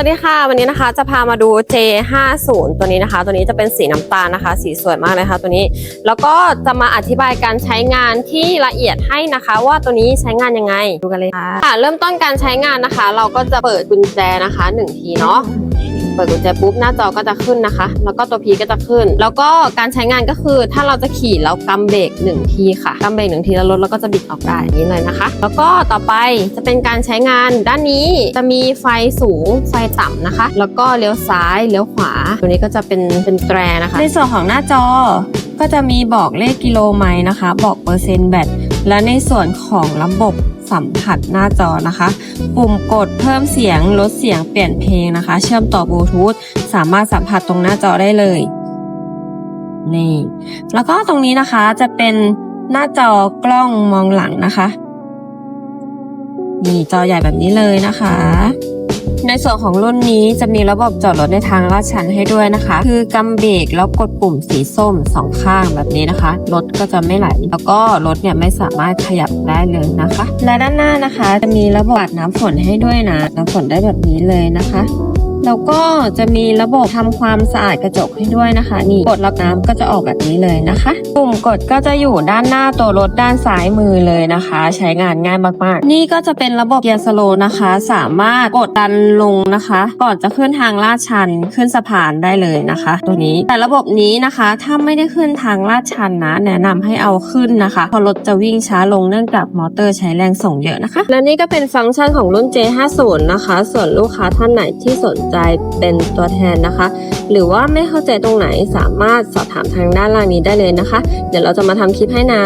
วัสดีค่ะ วันนี้นะคะจะพามาดู J50 ตัวนี้นะคะ ตัวนี้จะเป็นสีน้ำตาลนะคะ สีสวยมากเลยค่ะตัวนี้ แล้วก็จะมาอธิบายการใช้งานที่ละเอียดให้นะคะ ว่าตัวนี้ใช้งานยังไงดูกันเลยค่ะค่ะเริ่มต้นการใช้งานนะคะ เราก็จะเปิดกุญแจนะคะหนึ่งทีเนาะ เปิดกุญแจปุ๊บหน้าจอก็จะขึ้นนะคะ แล้วก็ตัว P ก็จะขึ้น แล้วก็การใช้งานก็คือถ้าเราจะขี่แล้วกำเบรกหนึ่งทีค่ะกำเบรกหนึ่งทีแล้วรถเราก็จะบิดออกได้อย่างนี้เลยนะคะ แล้วก็ต่อไปจะเป็นการใช้งานด้านนี้จะมีไฟสูงไฟต่ำนะคะ แล้วก็เลี้ยวซ้ายเลี้ยวขวา ตัวนี้ก็จะเป็นเป็นแตรนะคะ ในส่วนของหน้าจอก็จะมีบอกเลขกิโลไมล์นะคะ บอกเปอร์เซ็นต์แบตและในส่วนของระบบ สัมผัสหน้าจอนะคะ ปุ่มกดเพิ่มเสียงลดเสียงเปลี่ยนเพลงนะคะ เชื่อมต่อบลูทูธสามารถสัมผัสตรงหน้าจอได้เลยนี่แล้วก็ตรงนี้นะคะจะเป็นหน้าจอกล้องมองหลังนะคะ นี่จอใหญ่แบบนี้เลยนะคะ ในส่วนของรุ่นนี้จะมีระบบจอดรถในทางลาดชันให้ด้วยนะคะ คือกำเบรกแล้วกดปุ่มสีส้มสองข้างแบบนี้นะคะ รถก็จะไม่ไหล แล้วก็รถเนี่ยไม่สามารถขยับได้เลยนะคะ และด้านหน้านะคะ จะมีระบบอัดน้ำฝนให้ด้วยนะ น้ำฝนได้แบบนี้เลยนะคะ แล้วก็จะมีระบบทำความสะอาดกระจกให้ด้วยนะคะ นี่กดรับน้ำก็จะออกแบบนี้เลยนะคะปุ่มกดก็จะอยู่ด้านหน้าตัวรถด้านซ้ายมือเลยนะคะ ใช้งานง่ายมากๆ นี่ก็จะเป็นระบบเกียร์สโลว์นะคะ สามารถกดดันลงนะคะ ก่อนจะขึ้นทางลาดชันขึ้นสะพานได้เลยนะคะ ตัวนี้แต่ระบบนี้นะคะ ถ้าไม่ได้ขึ้นทางลาดชันนะ แนะนำให้เอาขึ้นนะคะเพราะรถจะวิ่งช้าลงเนื่องจากมอเตอร์ใช้แรงส่งเยอะนะคะ และนี่ก็เป็นฟังก์ชันของรุ่น J50 นะคะ ส่วนลูกค้าท่านไหนที่สนใจใจเป็นตัวแทนนะคะ หรือว่าไม่เข้าใจตรงไหนสามารถสอบถามทางด้านล่างนี้ได้เลยนะคะ เดี๋ยวเราจะมาทำคลิปให้นะ